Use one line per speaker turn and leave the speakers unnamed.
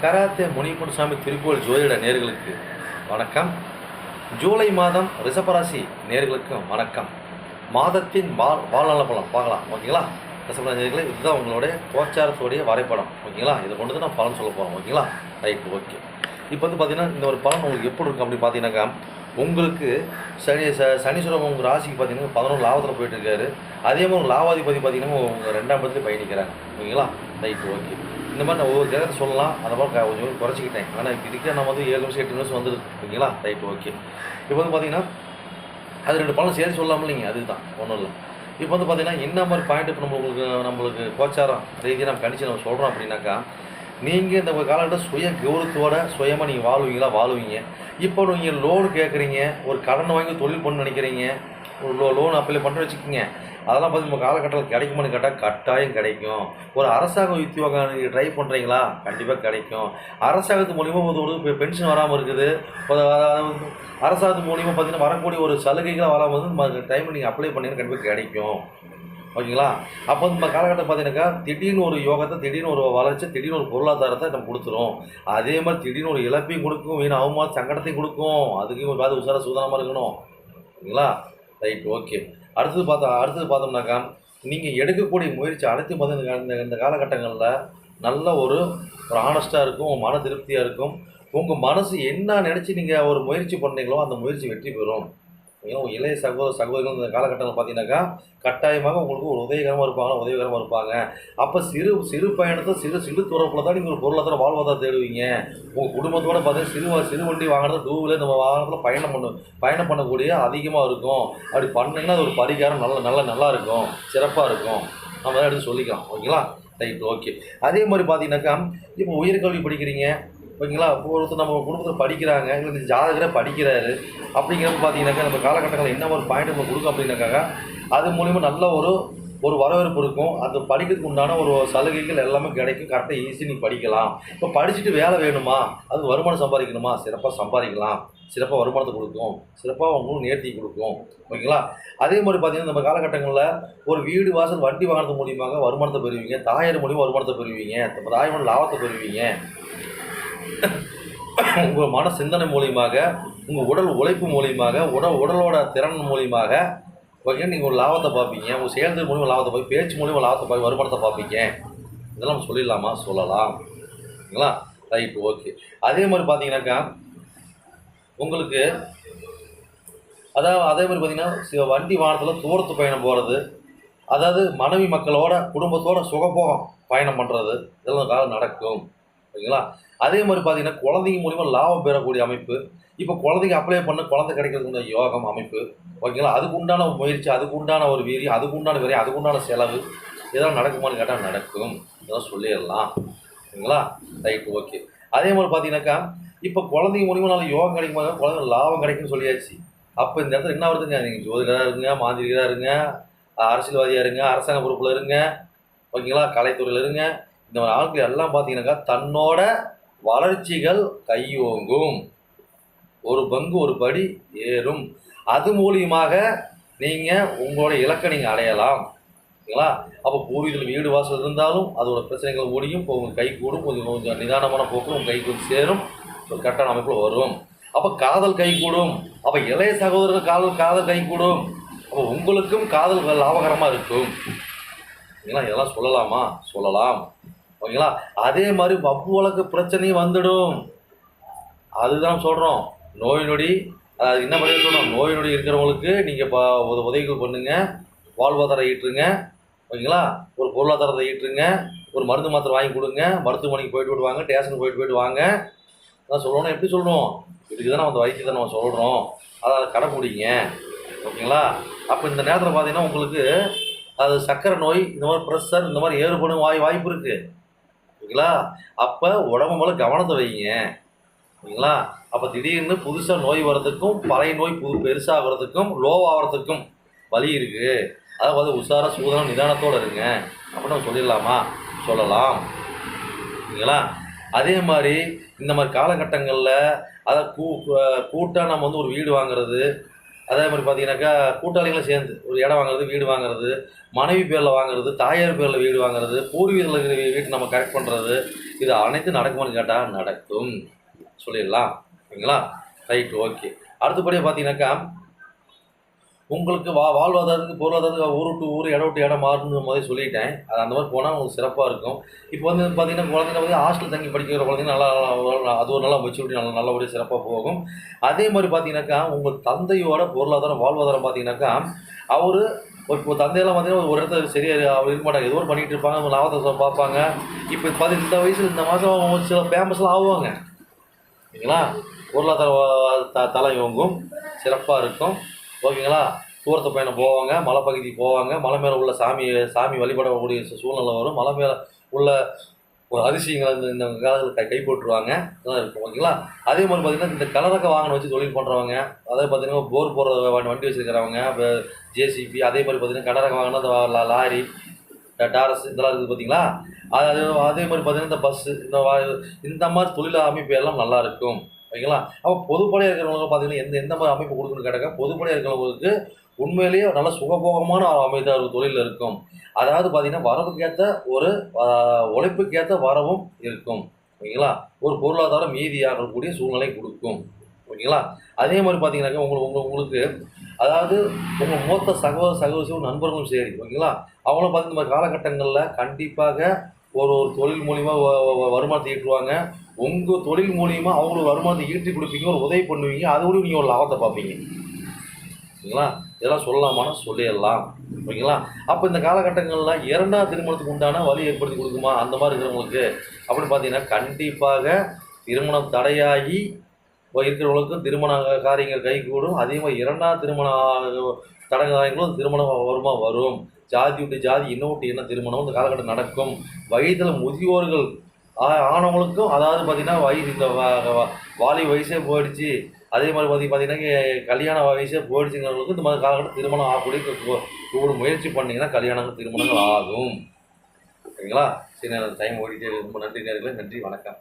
Karate முனிப்புசாமி திருக்கோள் ஜோதிட நேர்களுக்கு வணக்கம். ஜூலை மாதம் ரிஷபராசி நேர்களுக்கும் வணக்கம். மாதத்தின் வா- வாழ்நல பலம் பார்க்கலாம். ஓகேங்களா? ரிஷபராசி நேர்களை இதுதான் உங்களுடைய கோச்சாரத்துடைய வரைபடம். ஓகேங்களா? இதை கொண்டு தான் நான் பலன் சொல்ல போகிறோம் ஓகேங்களா? Right okay. இப்போ வந்து பார்த்தீங்கன்னா இந்த ஒரு பலன் உங்களுக்கு எப்படி இருக்கும் அப்படின்னு பார்த்தீங்கன்னாக்கா உங்களுக்கு சனி ச சனீஸ்வரம் உங்கள் ராசிக்கு பார்த்தீங்கன்னா பதினொன்று லாபத்தில் போயிட்டு இருக்காரு. அதே மாதிரி லாபாதிபதி பார்த்தீங்கன்னா உங்கள் ரெண்டாம் இடத்துல பயணிக்கிறாங்க. ஓகேங்களா? Right okay. இந்த மாதிரி நான் ஒவ்வொரு கிரகத்தை சொல்லலாம் அந்த மாதிரி கொஞ்சம் குறைச்சிக்கிட்டேன். ஆனால் இதுக்கே நம்ம வந்து ஏழு நிமிஷம் எட்டு நிமிஷம் வந்துருக்கு ஓகேங்களா? Right okay. இப்போ வந்து பார்த்தீங்கன்னா அது ரெண்டு பழம் சேர்த்து சொல்லாமல் இல்லைங்க அதுதான் ஒன்றும் இல்லை. இப்போ வந்து பார்த்தீங்கன்னா என்ன மாதிரி பாயிண்ட் இப்போ நம்மளுக்கு நம்மளுக்கு கோச்சாரம் ரீதியாக நம்ம கணிச்சு நம்ம சொல்கிறோம் அப்படின்னாக்கா நீங்கள் இந்த காலகட்டம் சுய கௌரவத்தோட சுயமாக நீங்கள் வாழ்வீங்களா? வாழுவீங்க. இப்போ நீங்கள் லோன் கேட்குறீங்க ஒரு கடன் வாங்கி தொழில் பண்ண நினைக்கிறீங்க ஒரு லோ லோன் அப்ளை பண்ணுற வச்சுக்கோங்க அதெல்லாம் பார்த்து நம்ம காலகட்டத்தில் கிடைக்குமான்னு கேட்டால் கட்டாயம் கிடைக்கும். ஒரு அரசாங்க உத்தியோகம் நீங்கள் ட்ரை பண்ணுறீங்களா கண்டிப்பாக கிடைக்கும். அரசாங்கத்து மூலிமா ஒரு ஒரு பென்ஷன் வராமல் இருக்குது. அரசாங்கத்து மூலிமா பார்த்தீங்கன்னா வரக்கூடிய ஒரு சலுகைகளாக வராமல் வந்து டைம் நீங்கள் அப்ளை பண்ணிங்கன்னா கண்டிப்பாக கிடைக்கும். ஓகேங்களா? அப்போ நம்ம காலகட்டம் பார்த்தீங்கன்னாக்கா திடீர்னு ஒரு யோகத்தை திடீர்னு ஒரு வளர்ச்சி திடீர்னு ஒரு பொருளாதாரத்தை நம்ம கொடுத்துரும். அதே மாதிரி திடீர்னு ஒரு இழப்பையும் கொடுக்கும் வீண் அவமான சங்கடத்தையும் கொடுக்கும். அதுக்கும் பார்த்து உசார சூதனமாக இருக்கணும். ஓகேங்களா? ரைட் ஓகே அடுத்தது பார்த்தா அடுத்தது பார்த்தோம்னாக்கா நீங்கள் எடுக்கக்கூடிய முயற்சி அடுத்து பார்த்தீங்கன்னா இந்த இந்த காலகட்டங்களில் நல்ல ஒரு ஒரு ஆனஸ்ட்டாக இருக்கும் உங்கள் மன திருப்தியாக இருக்கும். உங்கள் மனசு என்ன நினச்சி நீங்கள் ஒரு முயற்சி பண்ணீங்களோ அந்த முயற்சி வெற்றி பெறும். ஏன்னா இளைய சகோதர சகோதரிகள் இந்த காலகட்டத்தில் பார்த்தீங்கன்னாக்கா கட்டாயமாக உங்களுக்கு ஒரு உதவிகரமாக இருப்பாங்க உதவிகரமாக இருப்பாங்க. அப்போ சிறு சிறு பயணத்தை சிறு சிறு துறப்பில் தான் நீங்கள் ஒரு பொருளாதார வாழ்வாதார தேடுவீங்க. உங்கள் குடும்பத்தோட பார்த்தீங்கன்னா சிறு வ- சிறு வண்டி வாங்குறது டூ வீலர் நம்ம வாகனத்தில் பயணம் பண்ண பயணம் பண்ணக்கூடிய அதிகமாக இருக்கும். அப்படி பண்ணீங்கன்னா அது ஒரு பரிகாரம் நல்ல நல்ல நல்லா இருக்கும். சிறப்பாக இருக்கும். நம்ம தான் எடுத்து சொல்லிக்கலாம். ஓகேங்களா? Right okay. அதே மாதிரி பார்த்தீங்கன்னாக்கா இப்போ உயர்கல்வி படிக்கிறீங்க. ஓகேங்களா? ஒருத்தர் நம்ம குடும்பத்தில் படிக்கிறாங்க இல்லை இந்த படிக்கிறாரு அப்படிங்கிறப்ப பார்த்தீங்கன்னாக்கா நம்ம காலகட்டங்களில் என்ன ஒரு பாயிண்ட் நம்ம கொடுக்கும் அப்படின்னாக்கா அது மூலிமா நல்ல ஒரு ஒரு வரவேற்பு இருக்கும். அது படிக்கிறதுக்கு உண்டான ஒரு சலுகைகள் எல்லாமே கிடைக்கும். கரெக்டாக ஈஸி நீ படிக்கலாம். இப்போ படிச்சுட்டு வேலை வேணுமா? அது வருமானம் சம்பாதிக்கணுமா? சிறப்பாக சம்பாதிக்கலாம். சிறப்பாக வருமானத்தை கொடுக்கும். சிறப்பாக உங்களுக்கு நேர்த்தி கொடுக்கும். ஓகேங்களா? அதே மாதிரி பார்த்தீங்கன்னா நம்ம காலகட்டங்களில் ஒரு வீடு வாசல் வண்டி வாங்கினது மூலியமாக வருமானத்தை பெறுவீங்க. தாயார் மூலியமாக வருமானத்தை பெறுவீங்க. இப்போ தாய் மூலம் லாபத்தை பெறுவீங்க. உங்கள் மன சிந்தனை மூலியமாக உங்கள் உடல் உழைப்பு மூலியமாக உடல் உடலோட திறன் மூலியமாக ஓகே நீங்கள் ஒரு லாபத்தை பார்ப்பீங்க. உங்கள் செயல்திறன் மூலியமாக லாபத்தை பார்ப்பீங்க. பேச்சு மூலியமாக லாபத்தை பார்ப்பீங்க. வருமானத்தை பார்ப்பீங்க. இதெல்லாம் நம்ம சொல்லிடலாமா? சொல்லலாம். ஓகேங்களா ரைட் ஓகே அதே மாதிரி பார்த்தீங்கன்னாக்கா உங்களுக்கு அதாவது அதே மாதிரி பார்த்தீங்கன்னா வண்டி வாகனத்தில் தூரத்து பயணம் போகிறது அதாவது மனைவி மக்களோட குடும்பத்தோட சுகபோகம் பயணம் பண்ணுறது இதெல்லாம் காலம் நடக்கும். ஓகேங்களா அதே மாதிரி பார்த்தீங்கன்னா குழந்தைங்க மூலிமா லாபம் பெறக்கூடிய அமைப்பு. இப்போ குழந்தைங்க அப்ளை பண்ண குழந்தை கிடைக்கிறதுக்கு யோகம் அமைப்பு. ஓகேங்களா? அதுக்கு உண்டான முயற்சி அதுக்கு உண்டான ஒரு வீரியம் அதுக்கு உண்டான விரை அதுக்கு உண்டான செலவு இதெல்லாம் நடக்குமான்னு கேட்டால் நடக்கும். இதெல்லாம் சொல்லிடலாம். ஓகேங்களா ரைட் ஓகே. அதே மாதிரி பார்த்தீங்கன்னாக்கா இப்போ குழந்தைங்க மூலிமா நல்ல யோகம் கிடைக்குமா? குழந்தைங்க லாபம் கிடைக்கும்னு சொல்லியாச்சு. அப்போ இந்த இடத்துல என்ன வருதுங்க? நீங்கள் ஜோதிடராக இருங்க மாந்திரிகராக இருங்க அரசியல்வாதியாக இருங்க அரசாங்க பொறுப்பில் இருங்க ஓகேங்களா? கலைத்துறையில் இருங்க. இந்த மாதிரி ஆட்கள் எல்லாம் பார்த்தீங்கன்னாக்கா தன்னோட வளர்ச்சிகள் கையோங்கும். ஒரு பங்கு ஒரு படி ஏறும். அது மூலியமாக நீங்கள் உங்களோட இலக்கை நீங்கள் அடையலாம். ஓகேங்களா? அப்போ பூர்வீகத்தில் வீடு வாசல் இருந்தாலும் அதோட பிரச்சனைகள் ஓடியும் இப்போ உங்கள் கை கூடும். கொஞ்சம் கொஞ்சம் நிதானமான போக்கு உங்கள் கைக்கு வந்து சேரும். ஒரு கட்டண அமைப்பில் வரும். அப்போ காதல் கை கூடும். அப்போ இளைய சகோதரர் காதல் காதல் கை கூடும். அப்போ உங்களுக்கும் காதல் லாபகரமாக இருக்கும். இதெல்லாம் இதெல்லாம் சொல்லலாமா? சொல்லலாம். ஓகேங்களா? அதே மாதிரி வப்பு வழக்கு பிரச்சனையும் வந்துடும். அதுதான் சொல்கிறோம் நோய் நொடி அது என்ன பண்ணி சொல்கிறோம் நோய் நொடி இருக்கிறவங்களுக்கு நீங்கள் இப்போ உத உதவிகள் பண்ணுங்கள் வாழ்வாதாரம் ஈட்டுருங்க. ஓகேங்களா? ஒரு பொருளாதாரத்தை ஈட்டுருங்க. ஒரு மருந்து மாத்திரை வாங்கி கொடுங்க. மருத்துவமனைக்கு போயிட்டு விடுவாங்க வாங்க. ஸ்டேஷனுக்கு போயிட்டு போயிட்டு வாங்க. அதான் சொல்லணும் எப்படி சொல்கிறோம் இதுக்கு தான் அந்த வைத்தியத்தை நம்ம சொல்கிறோம் அதை அதை கடைப்பிடிங்க ஓகேங்களா? அப்போ இந்த நேரத்தில் பார்த்தீங்கன்னா உங்களுக்கு அது சர்க்கரை நோய் இந்த மாதிரி ப்ரெஷர் இந்த மாதிரி ஏறுபடும் வாய் வாய்ப்பு இருக்குது ஓகேங்களா அப்போ உடம்பு மேலே கவனத்தை வைங்க. ஓகேங்களா அப்போ திடீர்னு புதுசாக நோய் வர்றதுக்கும் பழைய நோய் புது பெருசாகிறதுக்கும் லோ ஆகிறதுக்கும் வழி இருக்குது அதை வந்து உஷாரா சூதனம் நிதானத்தோடு இருங்க. அப்படின்னு நம்ம சொல்லிடலாமா? சொல்லலாம். ஓகேங்களா அதே மாதிரி இந்த மாதிரி காலகட்டங்களில் அதை கூ கூட்டாக நம்ம வந்து ஒரு வீடு வாங்குறது அதே மாதிரி பார்த்தீங்கன்னாக்கா கூட்டாளிகளும் சேர்ந்து ஒரு இடம் வாங்குறது வீடு வாங்குறது மனைவி பேரில் வாங்குறது தாயார் பேரில் வீடு வாங்குறது பூர்வீகத்தில் இருக்கிற வீ- வீட்டை நம்ம கரெக்ட் பண்ணுறது இது அனைத்து நடக்குமான்னு கேட்டால் நடக்கும். சொல்லிடலாம். ஓகேங்களா ரைட் ஓகே அடுத்தபடியாக பார்த்தீங்கன்னாக்கா உங்களுக்கு வா வாழ்வாதாரத்துக்கு பொருளாதாரத்துக்கு ஊர் விட்டு ஊர் இடம் விட்டு இடம் மாறணும் மாதிரி சொல்லிட்டேன். அது அந்த மாதிரி போனால் உங்களுக்கு சிறப்பாக இருக்கும். இப்போ வந்து பார்த்தீங்கன்னா குழந்தைங்க வந்து ஹாஸ்டல் தங்கி படிக்கிற குழந்தைங்க நல்லா அது ஒரு நல்லா மெச்சூரிட்டி நல்லா நல்லபடியாக சிறப்பாக போகும். அதே மாதிரி பார்த்தீங்கன்னாக்கா உங்கள் தந்தையோட பொருளாதாரம் வாழ்வாதாரம் பார்த்தீங்கன்னாக்கா அவர் இப்போ தந்தையெல்லாம் பார்த்தீங்கன்னா ஒரு இடத்துல சரியாக அவர் இருக்க மாட்டாங்க. ஏதோ பண்ணிகிட்டு இருப்பாங்க அவங்க லாபத்தை பார்ப்பாங்க. இப்போ பார்த்து இந்த வயசில் இந்த மாதம் சில ஃபேமஸ்லாம் ஆவாங்க ஓகேங்களா பொருளாதார த தலை இவங்கும் சிறப்பாக இருக்கும். ஓகேங்களா? தூரத்து பயணம் போவாங்க மலைப்பகுதி போவாங்க. மலை மேலே உள்ள சாமி சாமி வழிபடக்கூடிய சூழ்நிலை வரும். மலை மேலே உள்ள ஒரு அதிசயங்களை இந்த இந்த காலத்தில் கை கை போட்டுருவாங்க இதெல்லாம் இருக்கும் ஓகேங்களா? அதே மாதிரி பார்த்தீங்கன்னா இந்த கலரக வாகனம் வச்சு தொழில் பண்ணுறவங்க அதே பார்த்தீங்கன்னா போர் போடுற வண்டி வண்டி வச்சுருக்கிறவங்க ஜேசிபி அதே மாதிரி பார்த்தீங்கன்னா கலரக வாகனம் இந்த லாரி டாரஸ் இதெல்லாம் இருக்குது பார்த்தீங்களா அது அதே மாதிரி பார்த்தீங்கன்னா இந்த பஸ்ஸு இந்த வா- இந்த மாதிரி தொழில் அமைப்பு எல்லாம் நல்லா இருக்கும். ஓகேங்களா? அப்போ பொதுப்படையாக இருக்கிறவங்க பார்த்தீங்கன்னா எந்த எந்த மாதிரி அமைப்பு கொடுக்குன்னு கேட்டாக்க பொதுப்படையாக இருக்கிறவங்களுக்கு உண்மையிலேயே நல்ல சுகபோகமான அமைத ஒரு தொழில் இருக்கும். அதாவது பார்த்திங்கன்னா வரவுக்கேற்ற ஒரு உழைப்புக்கேற்ற வரவும் இருக்கும். ஓகேங்களா? ஒரு பொருளாதாரம் மீதியாகக்கூடிய சூழ்நிலை கொடுக்கும். ஓகேங்களா? அதே மாதிரி பார்த்தீங்கன்னாக்கா உங்களுக்கு உங்களுக்கு உங்களுக்கு அதாவது உங்கள் மூத்த சகோதர சகோதரி நண்பர்களும் சரி ஓகேங்களா? அவங்களும் பார்த்து இந்த மாதிரி காலகட்டங்களில் கண்டிப்பாக ஒரு ஒரு தொழில் மூலிமா வ- வ- வருமானத்தை ஈட்டுவாங்க. உங்கள் தொழில் மூலிமா அவங்களுக்கு வருமானத்தை ஈட்டி கொடுப்பீங்க ஒரு உதவி பண்ணுவீங்க அதோடய நீங்கள் ஒரு லாபத்தை பார்ப்பீங்க. ஓகேங்களா இதெல்லாம் சொல்லலாமான்னா சொல்லிடலாம். ஓகேங்களா? அப்போ இந்த காலகட்டங்களில் இரண்டாம் திருமணத்துக்கு உண்டான வழி ஏற்படுத்தி கொடுக்குமா? அந்த மாதிரி இருக்கிறவங்களுக்கு அப்படின்னு பார்த்தீங்கன்னா கண்டிப்பாக திருமணம் தடையாகி இருக்கிறவங்களுக்கு இருக்கிறவங்களுக்கும் திருமண காரியங்கள் கைகூடும். அதே மாதிரி இரண்டாம் திருமண தடை திருமணம் வருமா? வரும். ஜாதி விட்டு ஜாதி இன்னும் விட்டு என்ன திருமணம்? இந்த காலகட்டம் நடக்கும். வயதில் முதியோர்கள் ஆனவங்களுக்கும் அதாவது பார்த்தீங்கன்னா வயசு இந்த வாலி வயசே போயிடுச்சு. அதே மாதிரி பார்த்தி பார்த்தீங்கன்னா கல்யாண வயசே போயிடுச்சுங்கிறவங்களுக்கு இந்த மாதிரி காலகட்டம் திருமணம் ஆகக்கூடிய ஒரு முயற்சி பண்ணிங்கன்னா கல்யாணங்கள் திருமணங்கள் ஆகும். சரிங்களா? சரி டைம் ஓடிட்டே ரொம்ப நன்றி நேர்களே. நன்றி வணக்கம்.